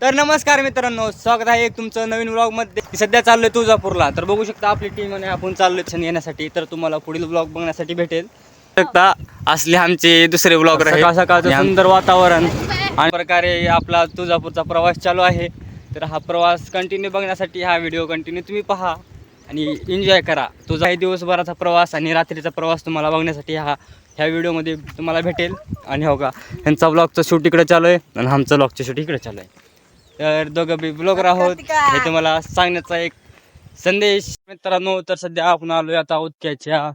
तर नमस्कार मित्रांनो स्वागत आहे एक तुमचं नवीन व्लॉगमध्ये. सध्या चाललोय तुळजापूरला. तर बघू शकता आपली टीम आणि आपण चाललोय दर्शन घेण्यासाठी. तर तुम्हाला पुढील ब्लॉग बघण्यासाठी भेटेल. शकता असले आमचे दुसरे ब्लॉग सकाळ सकाळचं सुंदर वातावरण. आणि प्रकारे आपला तुळजापूरचा प्रवास चालू आहे. तर हा प्रवास कंटिन्यू बघण्यासाठी हा व्हिडिओ कंटिन्यू तुम्ही पहा आणि एन्जॉय करा. तुझा दिवसभराचा प्रवास आणि रात्रीचा प्रवास तुम्हाला बघण्यासाठी हा ह्या व्हिडिओमध्ये तुम्हाला भेटेल. आणि हो का ह्यांचा ब्लॉगचं शूट इकडे चालू आहे आणि आमचं ब्लॉगचं शूट इकडे चालू आहे. तर दोघं बी ब्लॉगर आहोत. हे तुम्हाला सांगण्याचा एक संदेश. मित्रांनो तर सध्या आपण आलोय आता उदक्याच्या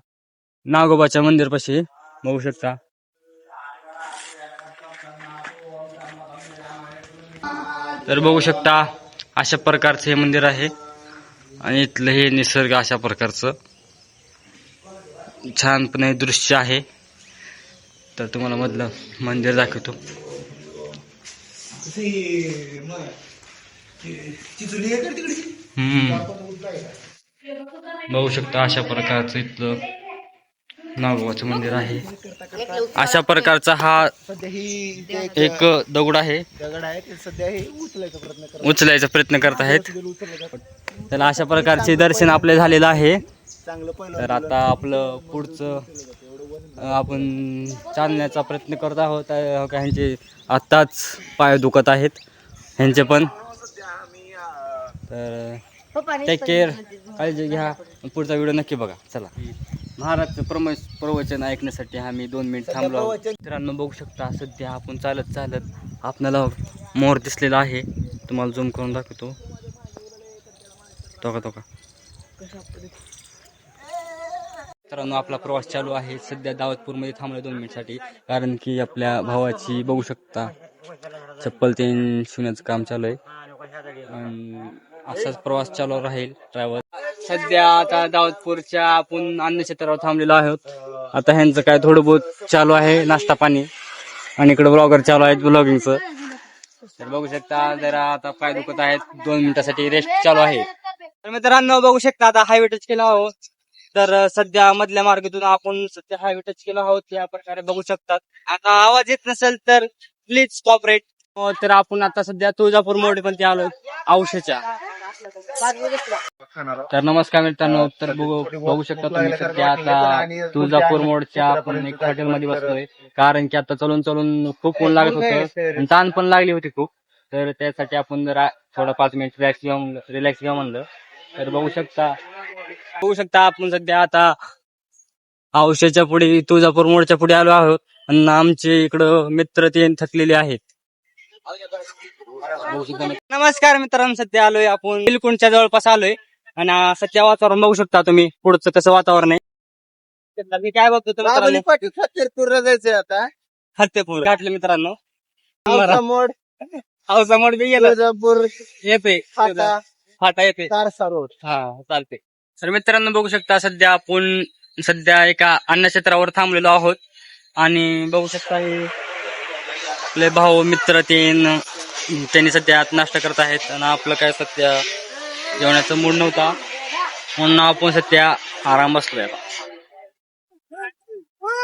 नागोबाच्या मंदिरपाशी. बघू शकता. तर बघू शकता अशा प्रकारचं हे मंदिर आहे. आणि इथलं हे निसर्ग अशा प्रकारचं. छानपणे दृश्य आहे. तर तुम्हाला मधलं मंदिर दाखवतो. हम्म. बघू शकता अशा प्रकारचं इथलं नागोबाचं मंदिर आहे. अशा प्रकारचा हा सध्या ही इथे एक एक दगड आहे. दगड आहे ते सध्या हे उचलायचा प्रयत्न करत उचलायचा प्रयत्न करत आहेत. उचलायचा तर अशा प्रकारचे दर्शन आपले झालेलं आहे. चांगलं पहिलं तर आता आपलं पुढचं आपण चालण्याचा प्रयत्न करत आहोत. का ह्यांचे आत्ताच पाय दुखत आहेत. ह्यांचे पण. तर टेक केअर काळजी घ्या. पुढचा व्हिडिओ नक्की बघा. चला. महाराजचं प्रम प्रवचन ऐकण्यासाठी आम्ही दोन मिनिट थांबलो मित्रांनो बघू शकता सध्या आपण चालत चालत आपल्याला मोर दिसलेला आहे. तुम्हाला झूम करून दाखवतो. तो का तो का? मित्रांनो आपला प्रवास चालू आहे. सध्या दावतपूरमध्ये थांबलो दोन मिनिटसाठी कारण की आपल्या भावाची बघू शकता चप्पल तीन शिवण्याचं काम चालू आहे. असाच प्रवास चालू राहील ट्रॅव्हल सध्या आता दावतपूरच्या आपण अन्नक्षेत्रावर थांबलेलो आहोत. आता ह्यांचं काय थोडं बहुत चालू आहे नाश्ता पाणी. आणि इकडे ब्लॉगर चालू आहेत ब्लॉगिंगचं तर बघू शकता जरा आता पाय दुखत आहेत. दोन मिनिटासाठी रेस्ट चालू आहे. तर मित्रांनो बघू शकता आता हायवे टच केला आहोत. तर सध्या मधल्या मार्गातून आपण सध्या हायवे टच केला आहोत या प्रकारे बघू शकतात. आता आवाज येत नसेल तर प्लीज कॉपरेट तर आपण आता सध्या तुळजापूर मोड पण ते आलो औषधच्या तर नमस्कार मित्रांनो तर बघू शकता तुम्ही सध्या आता तुळजापूर मोडच्या आपण एक हॉटेल मध्ये बसलोय. कारण की आता चलून चलून खूप ऊन लागत होतं ताण पण लागली होती खूप. तर त्यासाठी आपण जरा थोडा पाच मिनिट रिलॅक्स घेऊ रिलॅक्स घ्या म्हणलं. तर बघू शकता. बघू शकता आपण सध्या आता औषधच्या पुढे तुळजापूर मोडच्या पुढे आलो आहोत. आणि आमचे इकडं मित्र ते थकलेले आहेत. नमस्कार मित्रांनो सध्या आलोय आपण. बिलकुंडच्या जवळपास आलोय. आणि सध्या वातावरण बघू शकता तुम्ही. पुढचं कसं वातावरण आहे. मी काय बघतो मित्रांनो जायचंय आता. हत्तेपूर गाठले मित्रांनो. औसा मोड. बी गेलं. तुळजापूर. येते फाटा येते तारसा रोड हा चालते तर मित्रांनो बघू शकता सध्या आपण सध्या एका अन्नक्षेत्रावर थांबलेलो आहोत. आणि बघू शकता हे आपले भाऊ मित्र तीन त्यांनी सध्या आत नाश्ता करत आहेत. आणि आपलं काय सध्या जेवणाचा मूड नव्हता. म्हणून आपण सध्या आराम बसलोय.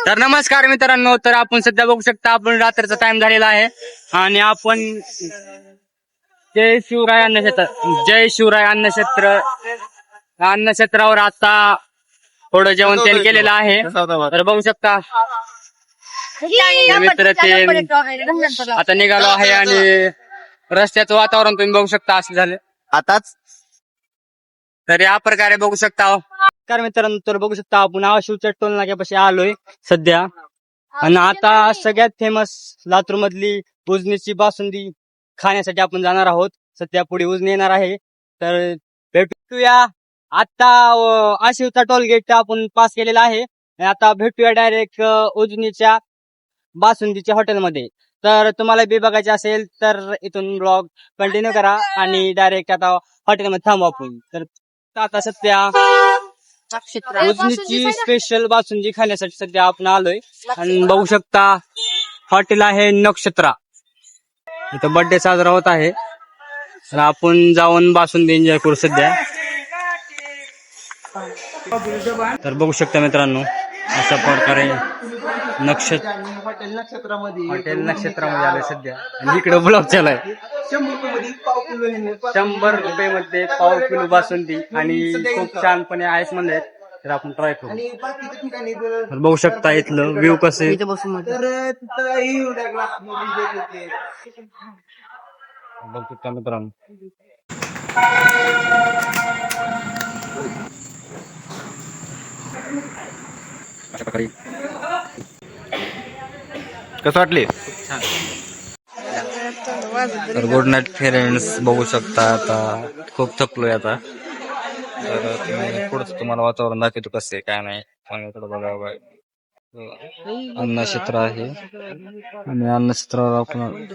तर नमस्कार मित्रांनो तर आपण सध्या बघू शकता आपण रात्रीचा टाइम झालेला आहे. आणि आपण जय शिवराय अन्नक्षेत्र जय शिवराय अन्नक्षेत्र अन्नक्षेत्रावर आता थोडं जेवण त्यांनी केलेलं आहे. तर बघू शकता. मित्र ते आता निघालो आहे आणि रस्त्याचं वातावरण तुम्ही बघू शकता असं झालं. आताच? तर या प्रकारे बघू शकता. कारण मित्रांनो तर बघू शकता आपण शिवच्या टोल नाक्यापाशी आलोय सध्या. आणि आता सगळ्यात फेमस लातूर मधली उजनीची बासुंदी. खाण्यासाठी आपण जाणार आहोत. सध्या पुढे उजनी येणार आहे. तर भेटूया. आता आशिवचा टोल गेट आपण पास केलेला आहे. आता भेटूया डायरेक्ट उजनीच्या बासुंदीच्या हॉटेलमध्ये तर तुम्हाला बी बघायचे असेल तर इथून ब्लॉग कंटिन्यू करा आणि डायरेक्ट आता हॉटेलमध्ये थांबू आपण. तर आता सध्या उजनीची स्पेशल बासुंदी खाण्यासाठी सध्या आपण आलोय. आणि बघू शकता हॉटेल आहे नक्षत्रा. इथं बर्थडे साजरा होत आहे. तर आपण जाऊन बासुंदी एन्जॉय करू सध्या. तर बघू शकता मित्रांनो अशा प्रकारे नक्षत्र हॉटेल नक्षत्रामध्ये हॉटेल नक्षत्रामध्ये आलोय सध्या. आणि इकडे ब्लॉग चालू आहे. शंभर रुपये मध्ये पाव किलो बासुंदी. आणि खूप छानपणे आईस म्हणजे तर आपण ट्राय करू. आणि बाकीच्या ठिकाणी जर- तर बघू शकता इथलं व्ह्यू कसं आहे. तर तिथं येऊ लागला मुली देत होते. बघू शकता मित्रांनो. अशा प्रकारे. कसं वाटले? तर गुड नाईट फ्रेंड्स बघू शकता आता. खूप थकलोय आता. तर पुढचं तुम्हाला वातावरण दाखवतो कसं आहे काय नाही. पण इकडं बघा बघा. आहे. आणि अन्न क्षेत्रावर आपण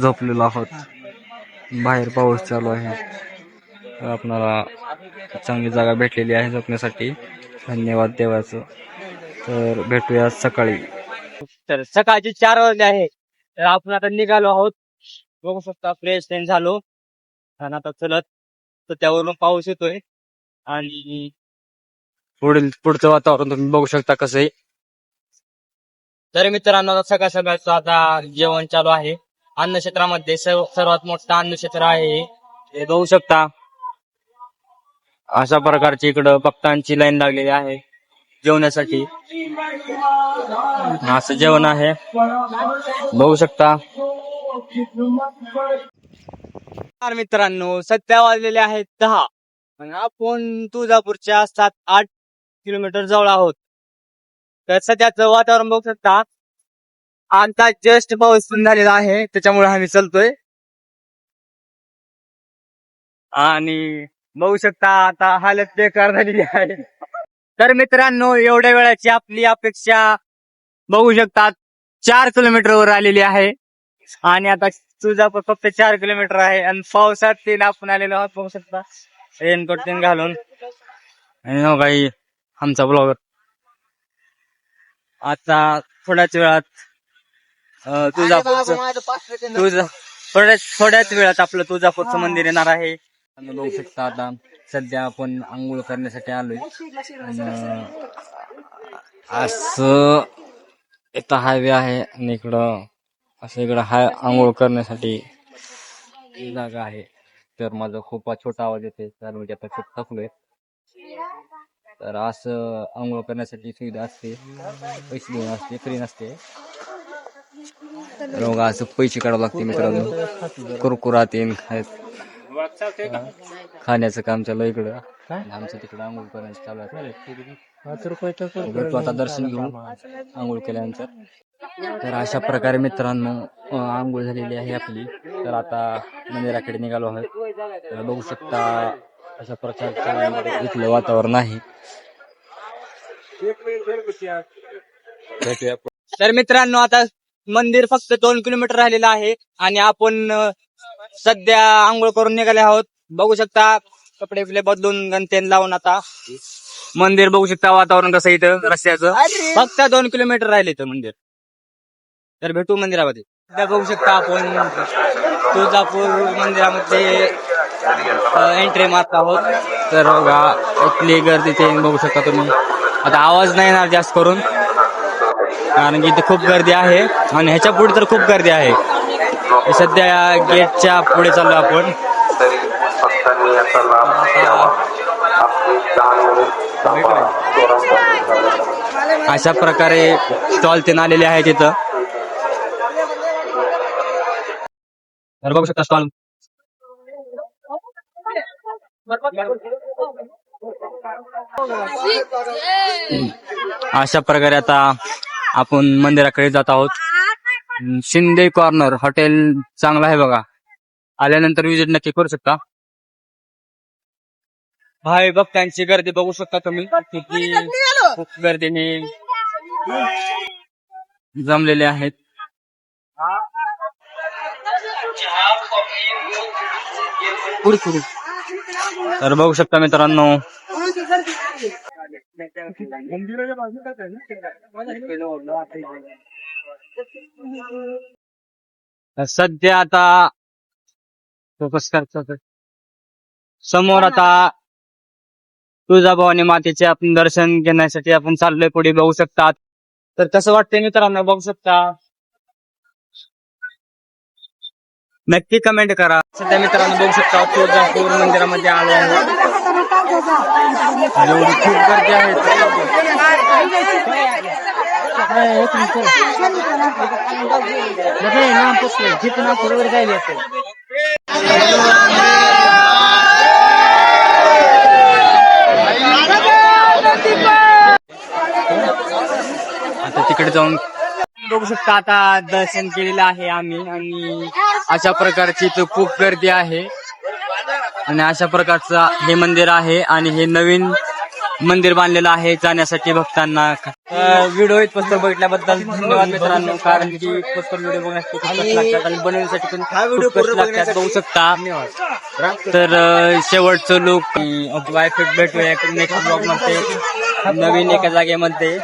झोपलेलो आहोत. बाहेर पाऊस चालू आहे. तर आपणाला चांगली जागा भेटलेली आहे झोपण्यासाठी. धन्यवाद देवाचं. तर भेटूया सकाळी. तर सकाळचे चार वाजले आहे. तर आपण आता निघालो आहोत. बघू शकता फ्रेश झालो. आणि आता चलत. तर त्यावरून पाऊस येतोय. आणि पुढील पुढचं वातावरण तुम्ही बघू शकता कसं आहे तर मित्रांनो आता सकाळ सकाळचं आता जेवण चालू आहे. अन्न क्षेत्रामध्ये सर्व सर्वात मोठं अन्न क्षेत्र आहे हे. बघू शकता. अशा प्रकारची इकडं भक्तांची लाईन लागलेली आहे जेवण्यासाठी असं जेवण आहे. बघू शकता. मित्रांनो सध्या वाजलेले आहेत दहा. आणि आपण तुळजापूरच्या सात आठ किलोमीटर जवळ आहोत. तर सध्याचं वातावरण बघू शकता. आता जस्ट पाऊस पण झालेला आहे. त्याच्यामुळे आम्ही चलतोय. आणि बघू शकता आता हालत बेकार झालेली आहे. तर मित्रांनो एवढ्या वेळाची आपली अपेक्षा बघू शकता चार किलोमीटर वर आलेली आहे. आणि आता तुळजापूर फक्त चार किलोमीटर आहे. आणि पावसात तीन आपण आलेलो आहोत बघू शकता. रेनकोट तीन घालून. आणि हो काही आमचा ब्लॉगर आता थोड्याच वेळात तुळजापूरचं तुळजा थोड्या थोड्याच वेळात आपलं तुळजापूरचं मंदिर येणार आहे. बघू शकता आता. सध्या आपण आंघोळ करण्यासाठी आलोय. आणि असं इथं हायवे आहे आणि इकडं असं इकडं हाय आंघोळ करण्यासाठी जागा आहे. तर माझा खूप छोटा आवाज येते तर म्हणजे आता खूप थकलोय. तर असं आंघोळ करण्यासाठी सुविधा असते पैसे देऊन असते फ्री नसते. मग असं पैसे काढावं लागते मित्रांनो. कुरकुरा खाण्याचं काम चालू इकडं. आमचं तिकडं आंघोळ करण्याचं चालू आहे. भेटतो आता दर्शन घेऊन आंघोळ केल्यानंतर. तर अशा प्रकारे मित्रांनो आंघोळ झालेली आहे आपली. तर आता मंदिराकडे निघालो आहोत. बघू शकता अशा प्रकारचं इथलं वातावरण आहे. तर मित्रांनो आता मंदिर फक्त दोन किलोमीटर राहिलेलं आहे आणि आपण सध्या आंघोळ करून निघाले आहोत. बघू शकता कपडे बिपडे बदलून गणतेन लावून आता. मंदिर बघू शकता वातावरण कसं इथं रस्त्याचं. फक्त दोन किलोमीटर राहिले इथं मंदिर. तर भेटू मंदिरामध्ये. सध्या बघू शकता आपण तुळजापूर मंदिरामध्ये एंट्री मारत आहोत. तर बघा इथली गर्दी ते बघू शकता तुम्ही. आता आवाज नाही येणार जास्त करून. कारण की इथे खूप गर्दी आहे. आणि ह्याच्या पुढे तर खूप गर्दी आहे. सध्या गेटच्या पुढे चाललो आपण. अशा प्रकारे स्टॉल ते आलेले आहेत तिथं तर बघू शकता स्टॉल अशा प्रकारे आता आपण मंदिराकडे जात आहोत. शिंदे कॉर्नर हॉटेल चांगलं आहे बघा. आल्यानंतर विजिट नक्की करू शकता. भाई भक्तांची गर्दी बघू शकता तुम्ही. किती खूप गर्दीने जमलेले आहेत. पुढे पुढे तर बघू शकता मित्रांनो. सध्या आता फोकस करतात समोर आता तुळजाभवानी मातेचे आपण दर्शन घेण्यासाठी आपण चाललोय पुढे बघू शकतात. तर कसं वाटतंय मित्रांनो? बघू शकता. नक्की कमेंट करा. सध्या मित्रांनो बघू शकता तुळजापूर मंदिरामध्ये आलो आहे एवढी खूप गर्दी आहे. आता तिकडे जाऊन बघू शकता आता दर्शन केलेलं आहे आम्ही आणि अशा प्रकारची इथं खूप गर्दी आहे. आणि अशा प्रकारचं हे मंदिर आहे आणि हे नवीन मंदिर बांधलेलं आहे जाण्यासाठी भक्तांना. व्हिडिओ इथपासून बघितल्याबद्दल धन्यवाद मित्रांनो कारण की इथपासून व्हिडिओ बघण्यासाठी लागतात आणि बनवण्यासाठी पण खूप कष्ट लागतात बघू शकता. तर शेवटचं लोक वायफेट भेटूया नेक्स्ट ब्लॉगमध्ये नवीन एका जागेमध्ये.